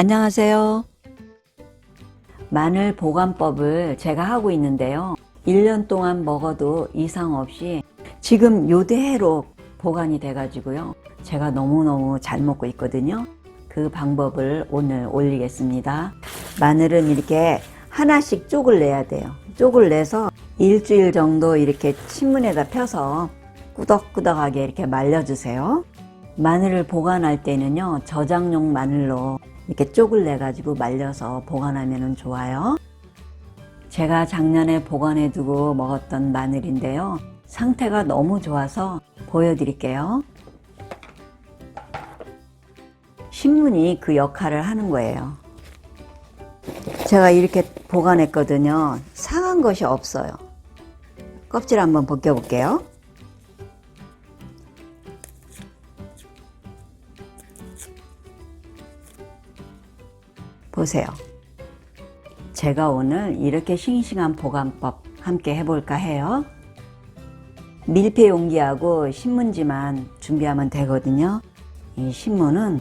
안녕하세요. 마늘 보관법을 제가 하고 있는데요. 1년 동안 먹어도 이상 없이 지금 요대로 보관이 돼가지고요. 제가 너무너무 잘 먹고 있거든요. 그 방법을 오늘 올리겠습니다. 마늘은 이렇게 하나씩 쪽을 내야 돼요. 쪽을 내서 일주일 정도 이렇게 신문에다 펴서 꾸덕꾸덕하게 이렇게 말려주세요. 마늘을 보관할 때는요, 저장용 마늘로 이렇게 쪽을 내 가지고 말려서 보관하면 좋아요. 제가 작년에 보관해 두고 먹었던 마늘인데요. 상태가 너무 좋아서 보여드릴게요. 신문이 그 역할을 하는 거예요. 제가 이렇게 보관했거든요. 상한 것이 없어요. 껍질 한번 벗겨볼게요. 보세요. 제가 오늘 이렇게 싱싱한 보관법 함께 해볼까 해요. 밀폐 용기하고 신문지만 준비하면 되거든요. 이 신문은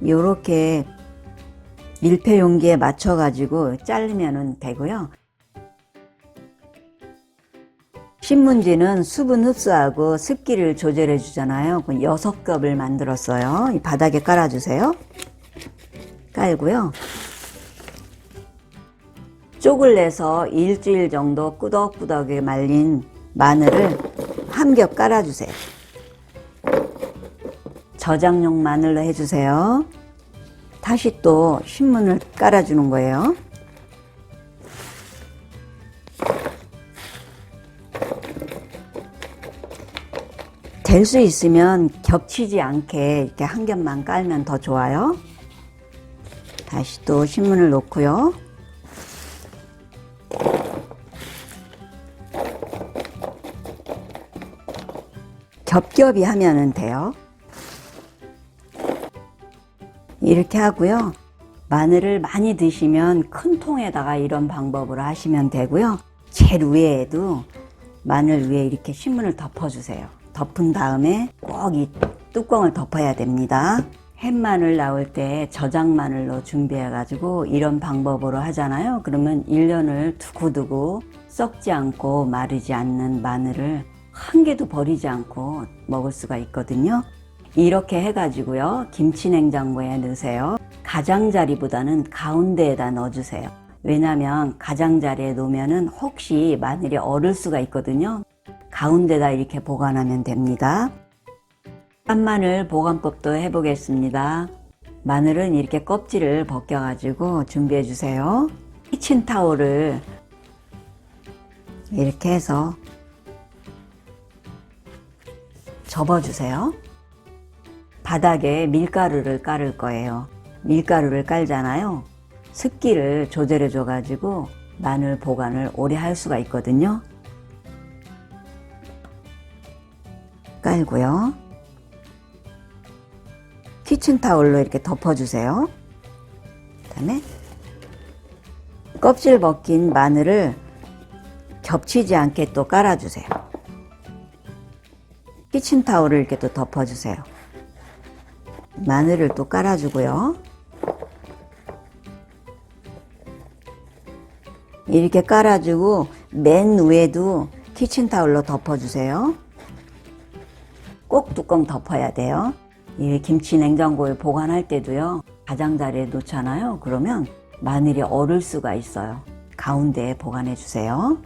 이렇게 밀폐 용기에 맞춰 가지고 자르면 되고요. 신문지는 수분 흡수하고 습기를 조절해 주잖아요. 그 여섯 겹을 만들었어요. 이 바닥에 깔아 주세요. 깔고요. 쪽을 내서 일주일 정도 꾸덕꾸덕하게 말린 마늘을 한 겹 깔아주세요. 저장용 마늘로 해주세요. 다시 또 신문을 깔아주는 거예요. 될 수 있으면 겹치지 않게 이렇게 한 겹만 깔면 더 좋아요. 다시 또 신문을 놓고요. 겹겹이 하면 돼요. 이렇게 하고요. 마늘을 많이 드시면 큰 통에다가 이런 방법으로 하시면 되고요. 제일 위에에도 마늘 위에 이렇게 신문을 덮어주세요. 덮은 다음에 꼭 이 뚜껑을 덮어야 됩니다. 햇마늘 나올 때 저장마늘로 준비해가지고 이런 방법으로 하잖아요. 그러면 1년을 두고두고 썩지 않고 마르지 않는 마늘을 한 개도 버리지 않고 먹을 수가 있거든요. 이렇게 해가지고요. 김치 냉장고에 넣으세요. 가장자리보다는 가운데에다 넣어주세요. 왜냐면 가장자리에 놓으면은 혹시 마늘이 얼을 수가 있거든요. 가운데다 이렇게 보관하면 됩니다. 한마늘 보관법도 해보겠습니다. 마늘은 이렇게 껍질을 벗겨가지고 준비해 주세요. 키친타올을 이렇게 해서 접어주세요. 바닥에 밀가루를 깔을 거예요. 밀가루를 깔잖아요. 습기를 조절해 줘가지고 마늘 보관을 오래 할 수가 있거든요. 깔고요. 키친타올로 이렇게 덮어주세요. 그 다음에 껍질 벗긴 마늘을 겹치지 않게 또 깔아주세요. 키친타올을 이렇게 또 덮어주세요. 마늘을 또 깔아주고요. 이렇게 깔아주고 맨 위에도 키친타올로 덮어주세요. 꼭 뚜껑 덮어야 돼요. 이 김치 냉장고에 보관할 때도요. 가장자리에 놓잖아요. 그러면 마늘이 얼을 수가 있어요. 가운데에 보관해 주세요.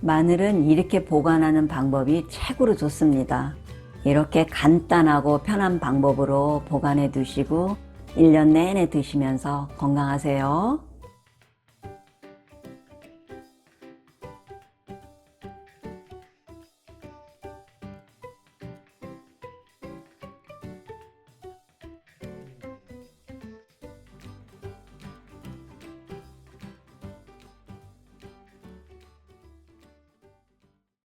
마늘은 이렇게 보관하는 방법이 최고로 좋습니다. 이렇게 간단하고 편한 방법으로 보관해 두시고 1년 내내 드시면서 건강하세요.